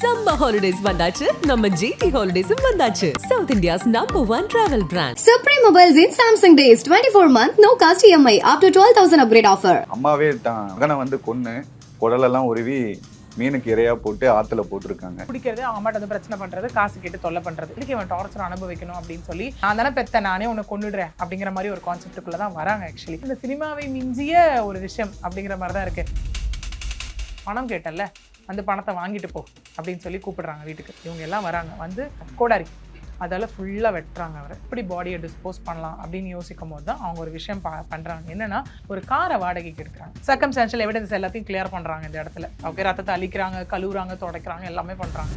Summer holidays வந்தாச்சு. நம்ம GT ஹாலிடேஸும் வந்தாச்சு. South India's number one travel brand Supreme Mobiles in Samsung Days 24 month no cost EMI up to 12000 upgrade offer. அம்மாவே தான். மகனை வந்து கொன்று குடலெல்லாம் உருவி மீனுக்கு இரையா போட்டு ஆத்துல போட்டிருக்காங்க. பிடிக்கிறது அவன் அம்மாட்ட வந்து பிரச்சனை பண்றது காசு கேட்டு தொல்லை பண்றது. இதுக்கு இவன் டார்ச்சர் அனுபவிக்கணும் அப்படின்னு சொல்லி நான் தானே பெத்த நானே உன்னை கொண்டுடுறேன் அப்படிங்கிற மாதிரி ஒரு கான்செப்டுக்குள்ள தான் வராங்க ஆக்சுவலி இந்த சினிமாவை மிஞ்சிய ஒரு விஷயம் அப்படிங்கிற மாதிரி தான் இருக்கு. பணம் கேட்டல்ல. அந்த பணத்தை வாங்கிட்டு போ அப்படின்னு சொல்லி கூப்பிடுறாங்க வீட்டுக்கு. இவங்க எல்லாம் வராங்க. வந்து கோடாரி. அதால் ஃபுல்லாக வெட்டுறாங்க அவரை. எப்படி பாடியை டிஸ்போஸ் பண்ணலாம் அப்படின்னு யோசிக்கும் போது தான் அவங்க ஒரு விஷயம் பா பண்ணுறாங்க என்னன்னா ஒரு காரை வாடகைக்கு எடுக்கிறாங்க. சர்க்கம்ஸ்டான்ஷியல் எவிடன்ஸ் எல்லாத்தையும் கிளியர் பண்ணுறாங்க இந்த இடத்துல. ஓகே ரத்தத்தை அழிக்கிறாங்க கழுவுறாங்க துடைக்கிறாங்க எல்லாமே பண்ணுறாங்க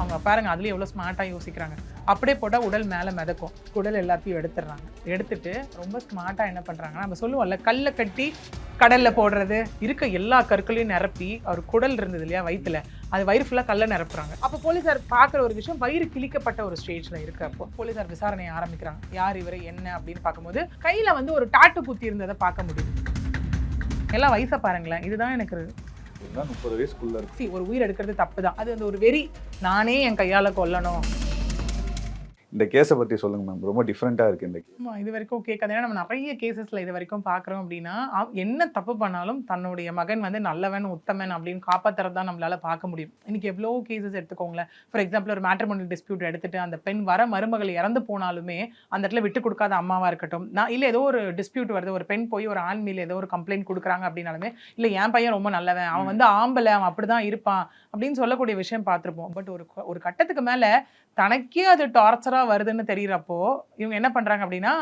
அவங்க பாருங்க அதுலேயும் எவ்வளோ ஸ்மார்ட்டாக யோசிக்கிறாங்க. அப்படியே போட்டால் உடல் மேலே மிதக்கும். உடல் எல்லாத்தையும் எடுத்துடுறாங்க. எடுத்துட்டு ரொம்ப ஸ்மார்ட்டாக என்ன பண்ணுறாங்கன்னா நம்ம சொல்லுவோம்ல கல்லை கட்டி கடல்ல போடுறது இருக்க எல்லா கற்களையும் நிரப்பி அவர் குடல் இருந்தது இல்லையா வயித்துல அது வயிறு ஃபுல்லாக கல்ல நிரப்புறாங்க. அப்போ போலீஸார் பார்க்குற ஒரு விஷயம் வயிறு கிழிக்கப்பட்ட ஒரு ஸ்டேஜில் இருக்கு அப்போ. போலீஸார் விசாரணையை ஆரம்பிக்கிறாங்க. யார் இவர் என்ன அப்படின்னு பார்க்கும்போது கையில் வந்து ஒரு டாட்டு குத்தி இருந்ததை பார்க்க முடியுது. எல்லாம் வயசை பாருங்களேன். இதுதான் எனக்கு முப்பது வயசுக்குள்ள இருக்கு. ஒரு உயிர் எடுக்கிறது தப்பு தான் அது அந்த ஒரு வெறி நானே என் கையால கொல்லணும். இந்த கேஸை பத்தி சொல்லுங்க மேம். ரொம்ப டிஃப்ரெண்டா இருக்கு இந்த. ஆமா, இது வரைக்கும் கேட்காது ஏன்னா நம்ம நிறைய கேசஸ்ல இது வரைக்கும் பார்க்குறோம் அப்படின்னா என்ன தப்பு பண்ணாலும் தன்னுடைய மகன் வந்து நல்லவன் உத்தமன் அப்படின்னு காப்பாத்துறது தான் நம்மளால பார்க்க முடியும். இன்னைக்கு எவ்வளோ கேசஸ் எடுத்துக்கோங்களேன். ஃபார் எக்ஸாம்பிள் ஒரு மேட்ரிமோனியல் டிஸ்பியூட் எடுத்துட்டு அந்த பெண் வர மருமகள் இறந்து போனாலுமே அந்த இடத்துல விட்டு கொடுக்காத அம்மாவா இருக்கட்டும் நான் இல்லை ஏதோ ஒரு டிஸ்பியூட் வருது ஒரு பெண் போய் ஒரு ஆண் மேல ஏதோ ஒரு கம்ப்ளைண்ட் கொடுக்குறாங்க அப்படின்னாலுமே இல்லை என் பையன் ரொம்ப நல்லவன் அவன் வந்து ஆம்பளை அவன் அப்படிதான் இருப்பான் அப்படின்னு சொல்லக்கூடிய விஷயம் பார்த்திருப்போம். பட் ஒரு ஒரு கட்டத்துக்கு மேல தனக்கே அது டார்ச்சரா வருதுன்னு தெரியறப்போ இவங்க என்ன பண்றாங்க அப்படின்னா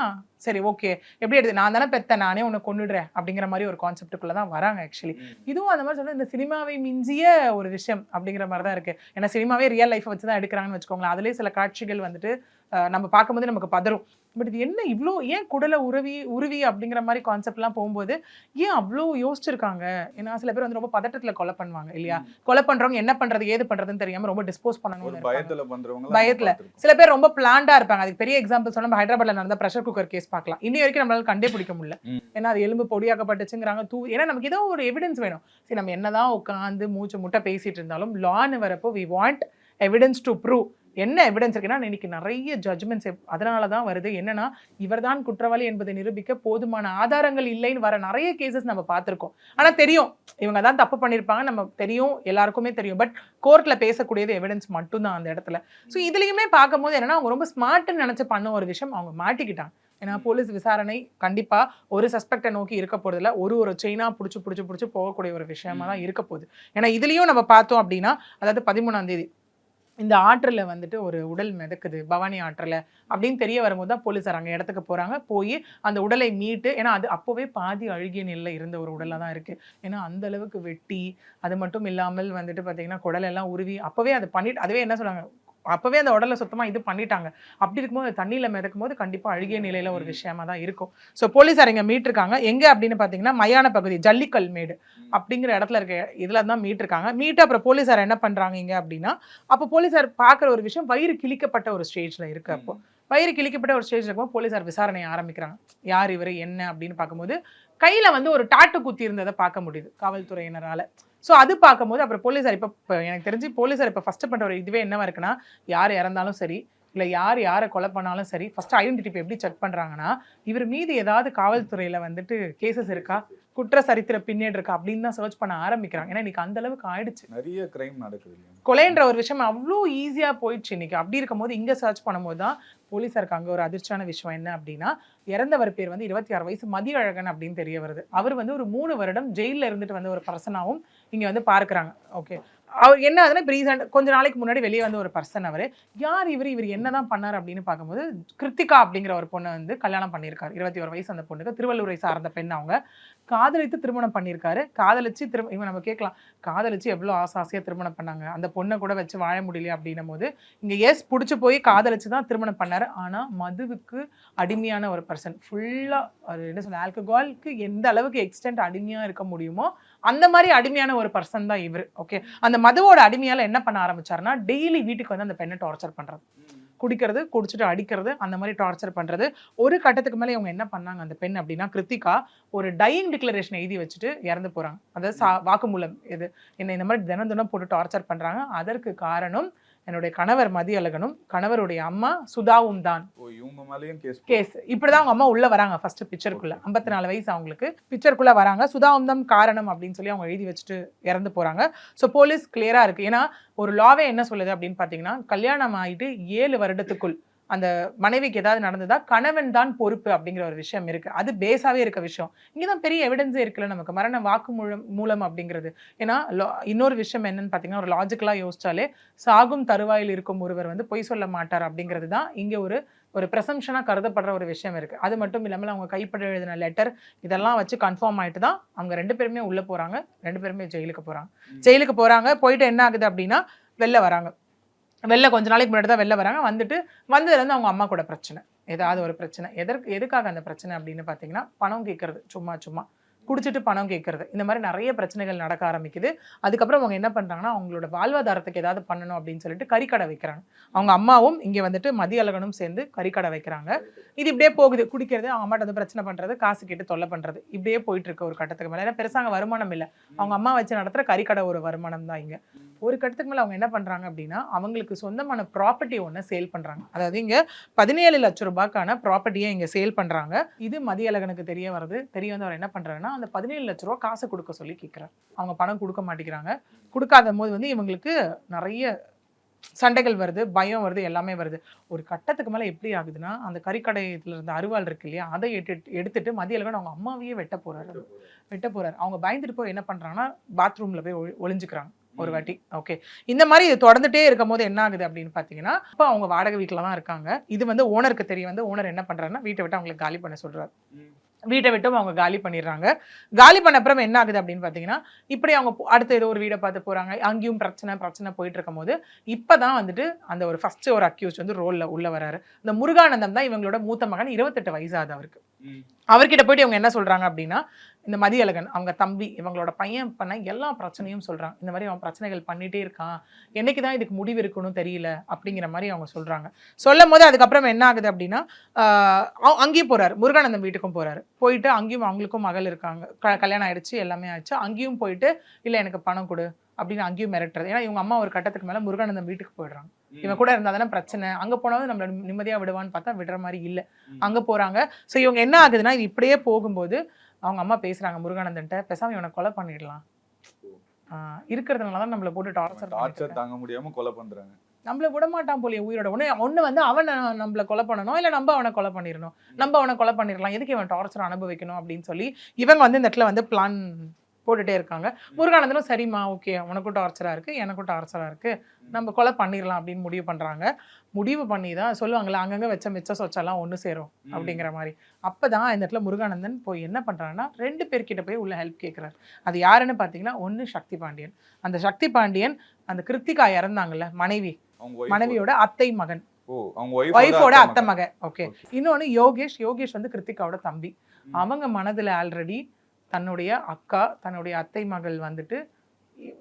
சரி ஓகே எப்படி எடுத்து நான் தானே பெத்த நானே உன்னை கொண்டுடுறேன் அப்படிங்கிற மாதிரி ஒரு கான்செப்டுக்குள்ள தான் வராங்க ஆக்சுவலி இதுவும் அந்த மாதிரி சொன்னா இந்த சினிமாவை மிஞ்சிய ஒரு விஷயம் அப்படிங்கிற மாதிரி தான் இருக்கு. ஏன்னா சினிமாவே ரியல் லைஃப்பை வச்சு தான் எடுக்கிறாங்கன்னு வச்சுக்கோங்களேன். அதுலேயே சில காட்சிகள் வந்துட்டு நம்ம பார்க்கும்போது நமக்கு பதறும். பட் இது என்ன இவ்வளோ ஏன் குடலை உருவி உருவி அப்படிங்கிற மாதிரி கான்செப்ட்லாம் போகும்போது ஏன் அவ்வளோ யோசிச்சிருக்காங்க? ஏன்னா சில பேர் வந்து ரொம்ப பதட்டத்துல கொலை பண்ணுவாங்க இல்லையா? கொலை பண்றவங்க என்ன பண்றது ஏது பண்றதுன்னு தெரியாம ரொம்ப டிஸ்போஸ் பண்ணணும் பயத்துல பண்றவங்க பயத்துல. சில பேர் ரொம்ப பிளான்டா இருப்பாங்க. அதுக்கு பெரிய எக்ஸாம்பிள் சொன்னா நம்ம ஹைதராபாத்ல நடந்த ப்ரெஷர் குக்கர் கேஸ் பார்க்கலாம். இன்னி வரைக்கும் நம்மளால கண்டே பிடிக்க முடியல. ஏன்னா அது எலும்பு பொடியாக்கப்பட்டுச்சுங்கிறாங்க தூ ஏன்னா நமக்கு ஏதோ ஒரு எவிடன்ஸ் வேணும். சரி நம்ம என்னதான் உட்காந்து மூச்சு முட்டை பேசிட்டு இருந்தாலும் லான்னு வரப்போ we want evidence to prove என்ன எவிடன்ஸ் இருக்குன்னா இன்னைக்கு நிறைய ஜட்மெண்ட்ஸ் அதனால தான் வருது. என்னன்னா இவர்தான் குற்றவாளி என்பதை நிரூபிக்க போதுமான ஆதாரங்கள் இல்லைன்னு வர நிறைய கேசஸ் நம்ம பார்த்திருக்கோம். ஆனா தெரியும். இவங்க தான் தப்பு பண்ணியிருப்பாங்க நம்ம தெரியும். எல்லாருக்குமே தெரியும். பட் கோர்ட்ல பேசக்கூடியது எவிடன்ஸ் மட்டும்தான் அந்த இடத்துல. ஸோ இதுலயுமே பார்க்கும்போது என்னன்னா அவங்க ரொம்ப ஸ்மார்ட்னு நினைச்சு பண்ண ஒரு விஷயம் அவங்க மாட்டிக்கிட்டாங்க. ஏன்னா போலீஸ் விசாரணை கண்டிப்பா ஒரு சஸ்பெக்டை நோக்கி இருக்க போறதுல ஒரு ஒரு செயினா புடிச்சு புடிச்சு புடிச்சு போகக்கூடிய ஒரு விஷயமா தான் இருக்க போகுது. ஏன்னா இதுலயும் நம்ம பார்த்தோம் அப்படின்னா அதாவது பதிமூணாம் தேதி இந்த ஆற்றில் வந்துட்டு ஒரு உடல் மிதக்குது. பவானி ஆற்றில் அப்படின்னு தெரிய வரும்போது தான் போலீஸார் அங்கே இடத்துக்கு போகிறாங்க போய் அந்த உடலை மீட்டு ஏன்னா அது அப்போவே பாதி அழுகிய நிலையில் இருந்த ஒரு உடலாக தான் இருக்குது ஏன்னா அந்த அளவுக்கு வெட்டி அது மட்டும் இல்லாமல் வந்துட்டு பார்த்தீங்கன்னா குடலெல்லாம் உருவி அப்போவே அதை பண்ணிட்டு அதுவே என்ன சொல்கிறாங்க அப்போவே அந்த உடலை சுத்தமா இது பண்ணிட்டாங்க. அப்படி இருக்கும்போது தண்ணியில மிதக்கும் போது கண்டிப்பா அழுகிய நிலையில ஒரு விஷயமா தான் இருக்கும். ஸோ போலீஸார் இங்க மீட்டிருக்காங்க. எங்க அப்படின்னு பார்த்தீங்கன்னா மயான பகுதி ஜல்லிக்கல் மேடு அப்படிங்கிற இடத்துல இருக்க இதுல தான் மீட்டிருக்காங்க. மீட்டு அப்புறம் போலீஸார் என்ன பண்றாங்க இங்க அப்படின்னா அப்போ போலீஸார் பார்க்குற ஒரு விஷயம் வயிறு கிழிக்கப்பட்ட ஒரு ஸ்டேஜ்ல இருக்கு அப்போ. வயிறு கிழிக்கப்பட்ட ஒரு ஸ்டேஜ்ல இருக்கும்போது போலீஸார் விசாரணையை ஆரம்பிக்கிறாங்க. யார் இவர் என்ன அப்படின்னு பார்க்கும்போது கையில வந்து ஒரு டாட்டு குத்தி இருந்ததை பார்க்க முடியுது காவல்துறையினரால. ஸோ அது பார்க்கும்போது அப்புறம் போலீஸார் இப்போ எனக்கு தெரிஞ்சு போலீஸார் இப்போ ஃபர்ஸ்ட் பண்ற ஒரு இதுவே என்னவா இருக்குன்னா யார் இறந்தாலும் சரி இல்லை யார் யாரை கொலை பண்ணாலும் சரி ஃபர்ஸ்ட் ஐடென்டிட்டி இப்போ எப்படி செக் பண்றாங்கன்னா இவர் மீது ஏதாவது காவல்துறையில வந்துட்டு கேசஸ் இருக்கா? குற்ற சரித்திர பின்னேடு இருக்கா? அப்படின்னு தான் சர்ச் பண்ண ஆரம்பிக்கிறாங்க. ஏன்னா இன்னைக்கு அந்த அளவுக்கு ஆயிடுச்சு. நிறைய கிரைம் நடக்குது இல்லையா? கொலைன்ற ஒரு விஷயம் அவ்வளோ ஈஸியா போயிடுச்சு இன்னைக்கு. அப்படி இருக்கும்போது இங்க சர்ச் பண்ணும்போது தான் போலீஸாருக்கு அங்கே ஒரு அதிர்ச்சியான விஷயம் என்ன அப்படின்னா இறந்தவர் பேர் வந்து இருபத்தி ஆறு வயசு மதியழகன் அப்படின்னு தெரிய வருது. அவர் வந்து ஒரு மூணு வருடம் ஜெயிலில் இருந்துட்டு வந்த ஒரு பர்சனாகவும் இங்கே வந்து பார்க்குறாங்க. ஓகே அவர் என்ன ஆகுதுன்னா இப்போ ரீசெண்ட் கொஞ்ச நாளைக்கு முன்னாடி வெளியே வந்து ஒரு பர்சன் அவர். யார் இவர்? இவர் என்னதான் பண்ணார் அப்படின்னு பார்க்கும்போது கிருத்திகா அப்படிங்கிற ஒரு பொண்ணை வந்து கல்யாணம் பண்ணியிருக்காரு. இருபத்தி ஒரு வயசு அந்த பொண்ணுக்கு. திருவள்ளூரை சார்ந்த பெண் அவங்க. காதலித்து திருமணம் பண்ணியிருக்காரு. காதலிச்சு திரு இவன் நம்ம கேட்கலாம். காதலிச்சு எவ்வளோ ஆசை ஆசையாக திருமணம் பண்ணாங்க. அந்த பொண்ணை கூட வச்சு வாழ முடியல அப்படின்னும் போது இங்கே எஸ் பிடிச்சி போய் காதலிச்சு தான் திருமணம் பண்ணாரு. ஆனால் மதுவுக்கு அடிமையான ஒரு பர்சன் ஃபுல்லாக அது என்ன சொல்ல ஆல்கஹால்க்கு எந்த அளவுக்கு எக்ஸ்டென்ட் அடிமையாக இருக்க முடியுமோ அந்த மாதிரி அடிமையான ஒரு பர்சன் தான் இவர் ஓகே அந்த மதுவோட அடிமையால் என்ன பண்ண ஆரம்பிச்சாருன்னா டெய்லி வீட்டுக்கு வந்து அந்த பெண்ணை டார்ச்சர் பண்ணுறது குடிக்கிறது குடிச்சிட்டு அடிக்கிறது அந்த மாதிரி டார்ச்சர் பண்ணுறது ஒரு கட்டத்துக்கு மேலே இவங்க என்ன பண்ணாங்க அந்த பெண் அப்படின்னா கிருத்திகா ஒரு டையிங் டிக்ளரேஷன் எழுதி வச்சுட்டு இறந்து போகிறாங்க அதாவது சா வாக்குமூலம் இது என்ன இந்த மாதிரி தினம் தினம் போட்டு டார்ச்சர் பண்ணுறாங்க அதற்கு காரணம் என்னுடைய கணவர் மதியழகனும் கணவருடைய அம்மா சுதாவும் தான். கேஸ் இப்படிதான் அவங்க அம்மா உள்ள வராங்க ஃபர்ஸ்ட் பிக்சருக்குள்ள ஐம்பத்தி நாலு வயசு அவங்களுக்கு. பிக்சருக்குள்ள வராங்க. சுதாவந்தம் காரணம் அப்படின்னு சொல்லி அவங்க எழுதி வச்சுட்டு இறந்து போறாங்க. ஸோ போலீஸ் கிளியரா இருக்கு. ஏன்னா ஒரு லாவே என்ன சொல்லுது அப்படின்னு பாத்தீங்கன்னா கல்யாணம் ஆயிட்டு ஏழு வருடத்துக்குள் அந்த மனைவிக்கு ஏதாவது நடந்ததா? கணவன் தான் பொறுப்பு அப்படிங்கிற ஒரு விஷயம் இருக்கு. அது பேஸாவே இருக்க விஷயம். இங்கதான் பெரிய எவிடன்ஸே இருக்குல்ல நமக்கு. மரண வாக்குமூலம் மூலம் அப்படிங்கிறது. ஏன்னா இன்னொரு விஷயம் என்னன்னு பாத்தீங்கன்னா ஒரு லாஜிக்கலா யோசிச்சாலே சாகும் தருவாயில் இருக்கும் ஒருவர் வந்து பொய் சொல்ல மாட்டார் அப்படிங்கிறது தான் இங்க ஒரு ஒரு பிரசம்ஷனா கருதப்படுற ஒரு விஷயம் இருக்கு. அது மட்டும் இல்லாமல் அவங்க கைப்பட எழுதின லெட்டர் இதெல்லாம் வச்சு கன்ஃபார்ம் ஆயிட்டு தான் அவங்க ரெண்டு பேருமே உள்ள போறாங்க. ரெண்டு பேருமே ஜெயிலுக்கு போறாங்க. ஜெயிலுக்கு போறாங்க. போயிட்டு என்ன ஆகுது அப்படின்னா வெளில வராங்க. வெளில கொஞ்ச நாளைக்கு முன்னாடி தான் வெளில வராங்க. வந்துட்டு வந்ததுலேருந்து அவங்க அம்மா கூட பிரச்சனை. ஏதாவது ஒரு பிரச்சனை. எதற்கு எதுக்காக அந்த பிரச்சனை அப்படின்னு பார்த்தீங்கன்னா பணம் கேட்கறது சும்மா சும்மா. குடிச்சிட்டு பணம் கேட்கறது இந்த மாதிரி நிறைய பிரச்சனைகள் நடக்க ஆரம்பிக்குது. அதுக்கப்புறம் அவங்க என்ன பண்ணுறாங்கன்னா அவங்களோட வாழ்வாதாரத்துக்கு ஏதாவது பண்ணணும் அப்படின்னு சொல்லிட்டு கறிக்கடை வைக்கிறாங்க. அவங்க அம்மாவும் இங்கே வந்துட்டு மதிய அழகனும் சேர்ந்து கறிக்கடை வைக்கிறாங்க. இது இப்படியே போகுது. குடிக்கிறது அவங்க அம்மாட்ட வந்து பிரச்சனை பண்ணுறது காசு கேட்டு தொல்லை பண்ணுறது இப்படியே போயிட்டு இருக்க ஒரு கட்டத்துக்கு மேலே. ஏன்னா பெருசாக வருமானம் இல்லை. அவங்க அம்மா வச்சு நடத்துகிற கறிக்கடை ஒரு வருமானம் தான் இங்கே. ஒரு கட்டத்துக்கு மேலே அவங்க என்ன பண்றாங்க அப்படின்னா அவங்களுக்கு சொந்தமான ப்ராப்பர்ட்டி ஒன்று சேல் பண்றாங்க. அதாவது இங்க பதினேழு லட்சம் ரூபாய்க்கான ப்ராப்பர்ட்டியை இங்க சேல் பண்றாங்க. இது மதியழகனுக்கு தெரிய வருது தெரிய வந்து அவர் என்ன பண்றாருன்னா அந்த பதினேழு லட்ச ரூபா காசு கொடுக்க சொல்லி கேட்குறாரு அவங்க பணம் கொடுக்க மாட்டேங்கிறாங்க. கொடுக்காத போது வந்து இவங்களுக்கு நிறைய சண்டைகள் வருது பயம் வருது எல்லாமே வருது. ஒரு கட்டத்துக்கு மேலே எப்படி ஆகுதுன்னா அந்த கறிக்கடையில் இருந்த அருவாள் இருக்கு இல்லையா அதை எடுத்து எடுத்துட்டு மதியழகன் அவங்க அம்மாவையே வெட்ட போறாரு. வெட்ட போறாரு. அவங்க பயந்துட்டு போய் என்ன பண்றாங்கன்னா பாத்ரூம்ல போய் ஒளி- ஒளிஞ்சுக்கிறாங்க. ஒரு வாட்டி. ஓகே இந்த மாதிரி இது தொடர்ந்துட்டே இருக்கும் போது என்ன ஆகுது அப்படின்னு பார்த்தீங்கன்னா இப்போ அவங்க வாடகை வீட்டில் தான் இருக்காங்க. இது வந்து ஓனருக்கு தெரிய வந்து ஓனர் என்ன பண்றாருன்னா வீட்டை விட்டு அவங்களுக்கு காலி பண்ண சொல்றாரு. வீட்டை விட்டும் அவங்க காலி பண்ணிடுறாங்க. காலி பண்ண அப்புறம் என்ன ஆகுது அப்படின்னு பார்த்தீங்கன்னா இப்படி அவங்க அடுத்த ஏதோ ஒரு வீடை பார்த்து போறாங்க. அங்கேயும் பிரச்சனை பிரச்சனை போயிட்டு இருக்கும் போது இப்பதான் வந்துட்டு அந்த ஒரு ஃபர்ஸ்ட் ஒரு அக்யூஸ் வந்து ரோல்ல உள்ள வராரு. இந்த முருகானந்தம் தான் இவங்களோட மூத்த மகன் இருபத்தெட்டு வயசாகுது அவருக்கு. அவர்கிட்ட போயிட்டு இவங்க என்ன சொல்றாங்க அப்படின்னா இந்த மதியழகன் அவங்க தம்பி இவங்களோட பையன் பண்ண எல்லா பிரச்சனையும் சொல்றாங்க. இந்த மாதிரி அவன் பிரச்சனைகள் பண்ணிட்டே இருக்கான். என்னைக்கு தான் இதுக்கு முடிவு இருக்கணும் தெரியல அப்படிங்கிற மாதிரி அவங்க சொல்றாங்க. சொல்லும் போது அதுக்கப்புறம் என்ன ஆகுது அப்படின்னா அங்கேயும் போறாரு. முருகானந்தம் வீட்டுக்கும் போறாரு. போயிட்டு அங்கேயும் அவங்களுக்கும் மகள் இருக்காங்க. க- கல்யாணம் ஆயிடுச்சு எல்லாமே ஆயிடுச்சு. அங்கேயும் போயிட்டு இல்லை எனக்கு பணம் கொடு அப்படின்னு அங்கேயும் மிரட்டுறது. ஏன்னா இவங்க அம்மா ஒரு கட்டத்துக்கு மேல முருகானந்தம் வீட்டுக்கு போயிடுறாங்க. இவன் கூட இருந்தா தானே பிரச்சனை. அங்க போனாலும் நம்மள நிம்மதியா விடுவான்னு பார்த்தா விடுற மாதிரி இல்ல. அங்க போறாங்க. சோ இவங்க என்ன ஆகுதுன்னா இது இப்படியே போகும்போது அவங்க அம்மா பேசுறாங்க முருகானந்தன்ட்ட பேசாம இவனை கொலை பண்ணிடலாம். இருக்கிறதுனால தான் நம்மள போட்டு டார்ச்சர் டார்ச்சர் தாங்க முடியாம கொலை பண்றாங்க. நம்மள விட மாட்டான் போலியே உயிரோட. ஒண்ணு ஒண்ணு வந்து அவனை நம்மள கொலை பண்ணணும் இல்ல நம்ம அவனை கொலை பண்ணிடணும். நம்ம அவனை கொலை பண்ணிடலாம். எதுக்கு இவன் டார்ச்சர் அனுபவிக்கணும் அப்படின்னு சொல்லி இவங்க வந்து இந்த இடத்துல வந்து பிளான் போட்டுட்டே இருக்காங்க. முருகானந்தனும் சரிம்மா ஓகே உனக்கும் டார்ச்சரா இருக்கு எனக்கும் டார்ச்சரா இருக்கு. நம்ம கொலை பண்ணிடலாம் அப்படின்னு முடிவு பண்றாங்க. முடிவு பண்ணி தான் சொல்லுவாங்கல்ல அங்கங்க வச்ச மிச்ச சொச்செல்லாம் ஒண்ணு சேரும் அப்படிங்கிற மாதிரி. அப்பதான் இந்த இடத்துல முருகானந்தன் போய் என்ன பண்றாங்கன்னா ரெண்டு பேர்கிட்ட போய் உள்ள ஹெல்ப் கேட்குறாரு அது யாருன்னு பார்த்தீங்கன்னா ஒண்ணு சக்தி பாண்டியன். அந்த சக்தி பாண்டியன் அந்த கிருத்திகா இறந்தாங்கல்ல மனைவி. மனைவியோட அத்தை மகன். ஒய்ஃபோட அத்தை மகன். ஓகே இன்னொன்னு யோகேஷ். யோகேஷ் வந்து கிருத்திகாவோட தம்பி. அவங்க மனதுல ஆல்ரெடி தன்னுடைய அக்கா தன்னுடைய அத்தை மகள் வந்துட்டு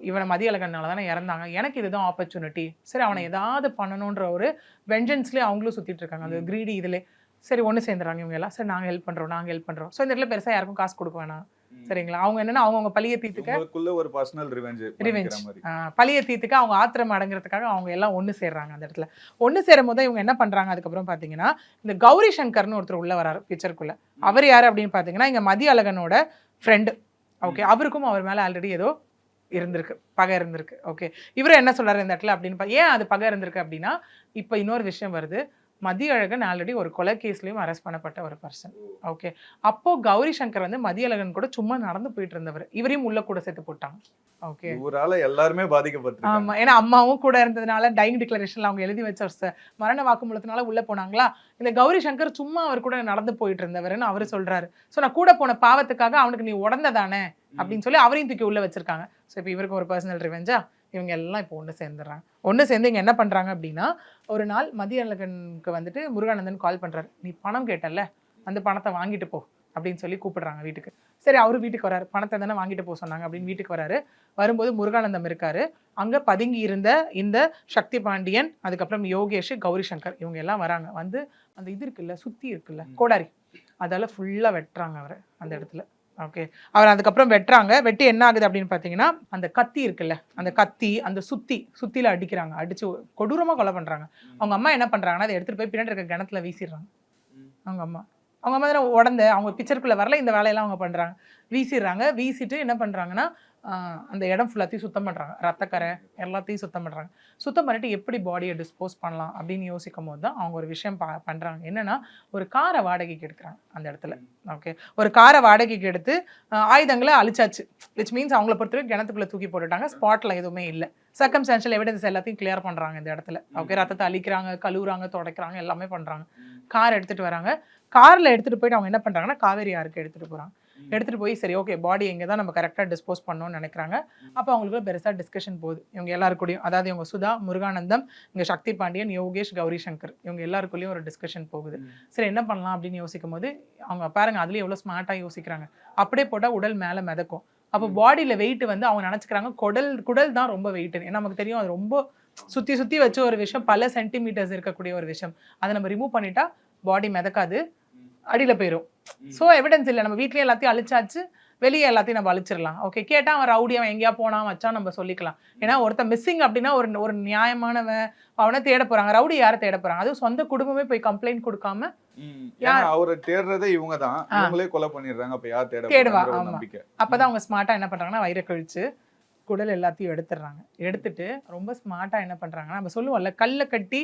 இவனை மதியழகனால தானே இறந்தாங்க. எனக்கு இதுதான் ஆப்பர்ச்சுனிட்டி சரி அவனை ஏதாவது பண்ணணுன்ற ஒரு வெஞ்சன்ஸ்லேயே அவங்களும் சுத்திட்டு இருக்காங்க. அந்த கிரீடி இதுல. சரி ஒன்று சேர்ந்துறாங்க இவங்க எல்லாம். சரி நாங்க ஹெல்ப் பண்றோம் நாங்க ஹெல்ப் பண்றோம். ஸோ இந்த இடத்துல பெருசா யாருக்கும் காசு கொடுக்க வேணாம். சரிங்களா? அவங்க என்னன்னா அவங்கவுங்க பழிய தீர்த்துக்க உங்களுக்குள்ள ஒரு பர்சனல் ரிவெஞ்ச் ரிவெஞ்ச் பழிய தீர்த்துக்க அவங்க ஆத்திரம் அடங்குறதுக்காக அவங்க எல்லாம் ஒன்று சேர்றாங்க அந்த இடத்துல. ஒன்று சேரும் போது இவங்க என்ன பண்றாங்க? அதுக்கப்புறம் பார்த்தீங்கன்னா இந்த கௌரி சங்கர்னு ஒருத்தர் உள்ள வராரு பிக்சருக்குள்ள அவர் யாரு அப்படின்னு பார்த்தீங்கன்னா இங்க மதிய அழகனோட ஃப்ரெண்டு ஓகே அவருக்கும் அவர் மேல ஆல்ரெடி ஏதோ இருந்திருக்கு பகை இருந்திருக்கு. ஓகே இவரும் என்ன சொல்றாரு இந்த இடத்துல அப்படின்னு ஏன் அது பகை இருந்திருக்கு அப்படின்னா இப்போ இன்னொரு விஷயம் வருது. மதியழகன் ஆல்ரெடி ஒரு கொலை கேஸ்லயும் அரெஸ்ட் பண்ணப்பட்ட ஒரு பர்சன் ஓகே அப்போ கௌரி சங்கர் வந்து மதியழகன் கூட சும்மா நடந்து போயிட்டு இருந்தவர். இவரையும் உள்ள கூட சேர்த்து போட்டாங்க. ஓகே இவரால எல்லாருமே பாதிக்கப்பட்டிருக்காங்க. ஆமா. ஏன்னா அம்மாவும் கூட இருந்ததுனால டைங் டிக்ளரேஷன்ல அவங்க எழுதி வச்ச மரண வாக்குமூலத்தினால உள்ள போனாங்களா? இந்த கௌரி சங்கர் சும்மா அவர் கூட நடந்து போயிட்டு இருந்தவர்னு அவரு சொல்றாரு. சோ நான் கூட போன பாவத்துக்காக அவனுக்கு நீ உடந்ததானே? அப்படின்னு சொல்லி அவரையும் தூக்கி உள்ள வச்சிருக்காங்க. சோ இப்போ இவருக்கு ஒரு பர்சனல் ரிவெஞ்சா இவங்க எல்லாம் இப்போ ஒன்று சேர்ந்துடுறாங்க. ஒன்று சேர்ந்து இங்க என்ன பண்றாங்க அப்படின்னா ஒரு நாள் மதிய அழகனுக்கு வந்துட்டு முருகானந்தன் கால் பண்றாரு. நீ பணம் கேட்டல்ல? அந்த பணத்தை வாங்கிட்டு போ அப்படின்னு சொல்லி கூப்பிடுறாங்க வீட்டுக்கு. சரி அவரு வீட்டுக்கு வராரு. பணத்தை தானே வாங்கிட்டு போக சொன்னாங்க அப்படின்னு வீட்டுக்கு வராரு. வரும்போது முருகானந்தம் இருக்காரு. அங்க பதுங்கி இருந்த இந்த சக்தி பாண்டியன் அதுக்கப்புறம் யோகேஷ் கௌரி சங்கர் இவங்க எல்லாம் வராங்க. வந்து அந்த இது இருக்குல்ல சுத்தி இருக்குல்ல கோடாரி. அதால ஃபுல்லா வெட்டுறாங்க அவரை அந்த இடத்துல. ஓகே அவர் அதுக்கப்புறம் வெட்டுறாங்க. வெட்டி என்ன ஆகுது அப்படின்னு பார்த்தீங்கன்னா அந்த கத்தி இருக்குல்ல அந்த கத்தி அந்த சுத்தி சுத்தியில அடிக்கிறாங்க. அடிச்சு கொடூரமா கொலை பண்றாங்க. அவங்க அம்மா என்ன பண்றாங்கன்னா அதை எடுத்துட்டு போய் பின்னாடி இருக்க கிணத்துல வீசிடுறாங்க. அவங்க அம்மா. அவங்க அம்மா தானே உடந்த அவங்க பிக்சருக்குள்ள வரல இந்த வேலையெல்லாம் அவங்க பண்றாங்க. வீசிடுறாங்க. வீசிட்டு என்ன பண்றாங்கன்னா ஆஹ் அந்த இடம் ஃபுல்லாத்தையும் சுத்தம் பண்ணுறாங்க ரத்தக்கரை எல்லாத்தையும் சுத்தம் பண்ணுறாங்க சுத்தம் பண்ணிட்டு எப்படி பாடியை டிஸ்போஸ் பண்ணலாம் அப்படின்னு யோசிக்கும் போது தான் அவங்க ஒரு விஷயம் ப பண்ணுறாங்க என்னென்னா ஒரு காரை வாடகைக்கு எடுக்கிறாங்க அந்த இடத்துல. ஓகே ஒரு காரை வாடகைக்கு எடுத்து ஆயுதங்களை அழிச்சாச்சு. விச் மீன்ஸ் அவங்கள பொறுத்தவரைக்கும் கிணத்துக்குள்ளே தூக்கி போட்டுட்டாங்க. ஸ்பாட்டில் எதுவுமே இல்லை. சர்க்கம்ஸ்டான்ஷியல் எவிடன்ஸ் எல்லாத்தையும் கிளியர் பண்ணுறாங்க இந்த இடத்துல. ஓகே ரத்தத்தை அழிக்கிறாங்க கழுவுறாங்க துடைக்கிறாங்க எல்லாமே பண்ணுறாங்க கார் எடுத்துகிட்டு வராங்க. காரில் எடுத்துட்டு போயிட்டு அவங்க என்ன பண்ணுறாங்கன்னா காவேரி ஆறுக்கு எடுத்துகிட்டு போகிறாங்க எடுத்துட்டு போய் சரி ஓகே பாடி எங்க தான் நம்ம கரெக்டாக டிஸ்போஸ் பண்ணணும்னு நினைக்கிறாங்க. அப்போ அவங்களுக்கு பெருசா டிஸ்கஷன் போகுது. இவங்க எல்லாருக்கூடயும் அதாவது இவங்க சுதா முருகானந்தம் இங்க சக்தி பாண்டியன் யோகேஷ் கௌரி சங்கர் இவங்க எல்லாருக்குள்ளேயும் ஒரு டிஸ்கஷன் போகுது. சரி என்ன பண்ணலாம் அப்படின்னு யோசிக்கும் போது அவங்க பாருங்க அதுலயும் எவ்வளவு ஸ்மார்ட்டா யோசிக்கிறாங்க. அப்படியே போட்டா உடல் மேல மிதக்கும். அப்போ பாடியில வெயிட் வந்து அவங்க நினைச்சுக்கிறாங்க குடல் குடல் தான் ரொம்ப வெயிட் ஏன்னா நமக்கு தெரியும் அது ரொம்ப சுத்தி சுத்தி வச்ச ஒரு விஷயம் பல சென்டிமீட்டர்ஸ் இருக்கக்கூடிய ஒரு விஷயம் அதை நம்ம ரிமூவ் பண்ணிட்டா பாடி மிதக்காது அடியில போயிடும் சோ எவிடன்ஸ் இல்லை. நம்ம வீட்லயே எல்லாத்தையும் அழிச்சாச்சு வெளியே எல்லாத்தையும் நம்ம அழிச்சிடலாம். ஓகே கேட்டா அவன் ரவுடி அவன் எங்கேயா போனா வச்சா நம்ம சொல்லிக்கலாம். ஏன்னா ஒருத்தன் மிஸ்ஸிங் அப்படின்னா ஒரு ஒரு நியாயமானவன் அவனை தேட போறாங்க. ரவுடி யாரை தேட போறாங்க? அதுவும் சொந்த குடும்பமே போய் கம்ப்ளைண்ட் கொடுக்காம அவரை தேடுறதே இவங்க தான் இவங்களே கொலை பண்ணிடுறாங்க. அப்ப யார் தேட தேடுவா, ஆமா. அப்பதான் அவங்க ஸ்மார்ட்டா என்ன பண்றாங்கன்னா வயிறை கழிச்சு குடல் எல்லாத்தையும் எடுத்துடுறாங்க. எடுத்துட்டு ரொம்ப ஸ்மார்ட்டா என்ன பண்றாங்கன்னா நம்ம சொல்லுவோம்ல கல்ல கட்டி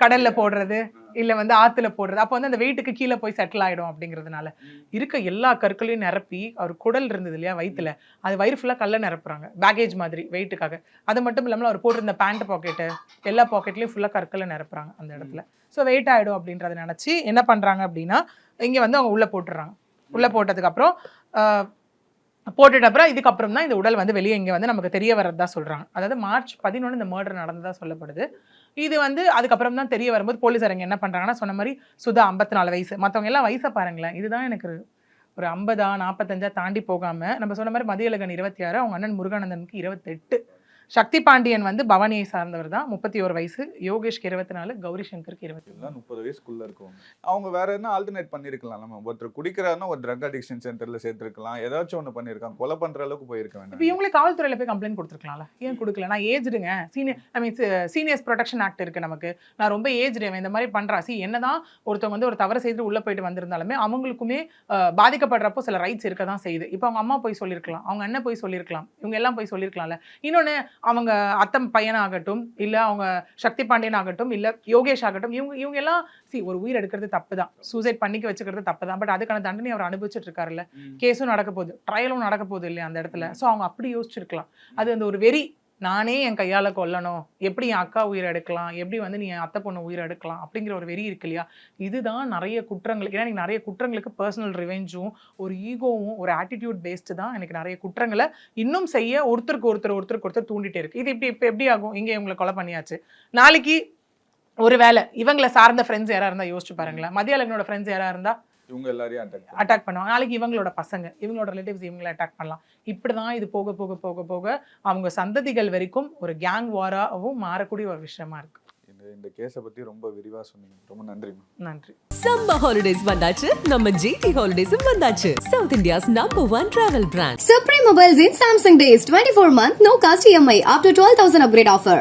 கடல்ல போடுறது இல்ல வந்து ஆத்துல போடுறது. அப்போ வந்து அந்த வெயிட்டுக்கு கீழே போய் செட்டில் ஆயிடும் அப்படிங்கிறதுனால. இருக்க எல்லா கற்களையும் நிரப்பி அவர் குடல் இருந்தது இல்லையா வயித்துல அது வயிறு ஃபுல்லா கல்ல நிரப்புறாங்க. பேகேஜ் மாதிரி வெயிட்டுக்காக அது மட்டும் இல்லாமல் அவர் போட்டிருந்த பேண்ட் பாக்கெட்டு எல்லா பாக்கெட்லயும் ஃபுல்லா கற்களை நிரப்புறாங்க அந்த இடத்துல. ஸோ வெயிட் ஆயிடும் அப்படின்றத நினைச்சு என்ன பண்றாங்க அப்படின்னா இங்க வந்து அவங்க உள்ள போட்டுடுறாங்க உள்ள போட்டதுக்கு அப்புறம் போட்டுட்ட அப்புறம் இதுக்கப்புறம் தான் இந்த உடல் வந்து வெளியே இங்கே வந்து நமக்கு தெரிய வரதா சொல்றாங்க. அதாவது மார்ச் பதினொன்று இந்த மர்டர் நடந்ததா சொல்லப்படுது. இது வந்து அதுக்கப்புறம் தான் தெரிய வரும்போது போலீஸாரங்க என்ன பண்ணுறாங்கன்னா சொன்ன மாதிரி சுதா ஐம்பத்தி நாலு வயசு. மற்றவங்க எல்லாம் வயசை பாருங்களேன். இதுதான் எனக்கு ஒரு ஐம்பதா நாற்பத்தஞ்சா தாண்டி போகாமல் நம்ம சொன்ன மாதிரி மதியழகன் இருபத்தி ஆறு அவங்க அண்ணன் முருகானந்தனுக்கு இருபத்தெட்டு. சக்தி பாண்டியன் வந்து பவானியை சார்ந்தவர் தான். முப்பத்தி ஒரு வயசு. யோகேஷ்க்கு இருபத்தி நாலு கௌரி சங்கருக்கு இருபத்தி முப்பது வயசுக்குள்ள இருக்கவங்க. அவங்க வேற என்ன ஆல்டர்னேட் பண்ணிருக்கலாம். நம்ம ஒருத்தர் குடிக்கிறாருன்னா ஒரு ட்ரக் அடிக்ஷன் சென்டர்ல சேர்த்திருக்கலாம். ஏதாச்சும் ஒண்ணு பண்ணிருக்காங்க கொலை பண்ற அளவுக்கு போயிருக்க இப்போ வேண்டாம் இவங்களே காவல்துறையில போய் கம்ப்ளைண்ட் கொடுத்துருக்கலாம்ல? ஏன் கொடுக்கல? நான் ஏஜ்டுங்க senior I mean seniors protection act இருக்கு நமக்கு. நான் ரொம்ப ஏஜ்டு இந்த மாதிரி பண்றா. சி என்னதான் ஒருத்தவங்க வந்து ஒரு தவறு செய்து உள்ள போயிட்டு வந்திருந்தாலுமே அவங்களுக்குமே பாதிக்கப்படுறப்போ சில ரைட்ஸ் இருக்க தான் செய்யுது. இப்போ அவங்க அம்மா போய் சொல்லியிருக்கலாம் அவங்க அண்ணன் போய் சொல்லியிருக்கலாம் இவங்க எல்லாம் போய் சொல்லியிருக்கலாம்ல இன்னொன்னு அவங்க அத்தம் பையனாகட்டும் இல்ல அவங்க சக்தி பாண்டியன் ஆகட்டும் இல்ல யோகேஷ் ஆகட்டும் இவங்க இவங்க எல்லாம் சி ஒரு உயிர் எடுக்கிறது தப்பு தான் சூசைட் பண்ணிக்க வச்சுக்கிறது தப்பு தான் பட் அதுக்கான தண்டனை அவர் அனுபவிச்சுட்டு இருக்காருல்ல. கேஸும் நடக்க போகுது. ட்ரையலும் நடக்க போகுது இல்லையா அந்த இடத்துல. ஸோ அவங்க அப்படி யோசிச்சிருக்கலாம். அது அந்த ஒரு வெறி நானே என் கையால் கொல்லணும். எப்படி என் அக்கா உயிர் எடுக்கலாம்? எப்படி வந்து நீ என் அத்தை பொண்ணு உயிர் எடுக்கலாம்? அப்படிங்கிற ஒரு வெறி இருக்கு இல்லையா? இதுதான் நிறைய குற்றங்களுக்கு ஏன்னா எனக்கு நிறைய குற்றங்களுக்கு பர்சனல் ரிவெஞ்சும் ஒரு ஈகோவும் ஒரு ஆட்டிடியூட் பேஸ்டு தான் எனக்கு நிறைய குற்றங்களை இன்னும் செய்ய ஒருத்தருக்கு ஒருத்தர் ஒருத்தருக்கு ஒருத்தர் தூண்டிட்டே இருக்கு. இது இப்படி இப்போ எப்படி ஆகும்? இங்கே இவங்களை கொலை பண்ணியாச்சு. நாளைக்கு ஒரு வேலை இவங்களை சார்ந்த ஃப்ரெண்ட்ஸ் யாராக இருந்தால் யோசிச்சு பாருங்களேன். மதியாளங்களோட ஃப்ரெண்ட்ஸ் யாராக இருந்தால் இவங்க எல்லாரையும் அட்டாக் அட்டாக் பண்ணுவாங்க. நாளைக்கு இவங்களோட பசங்க இவங்களோட ரிலேட்டிவ்ஸ் இவங்களை அட்டாக் பண்ணலாம். இப்படிதான் இது போக போக போக போக அவங்க சந்ததிகள் வரைக்கும் ஒரு கேங் வாராவும் மாறக்கூடிய ஒரு விஷயமா இருக்கு. இந்த கேஸை பத்தி ரொம்ப விரிவா சொன்னீங்க. ரொம்ப நன்றிமா நன்றி. சம்ம ஹாலிடேஸ் வந்தாச்சு. நம்ம ஜிடி ஹாலிடேஸும் வந்தாச்சு. South India's number one travel brand Supreme Mobiles in Samsung Days 24 month no cost EMI up to 12,000 upgrade offer.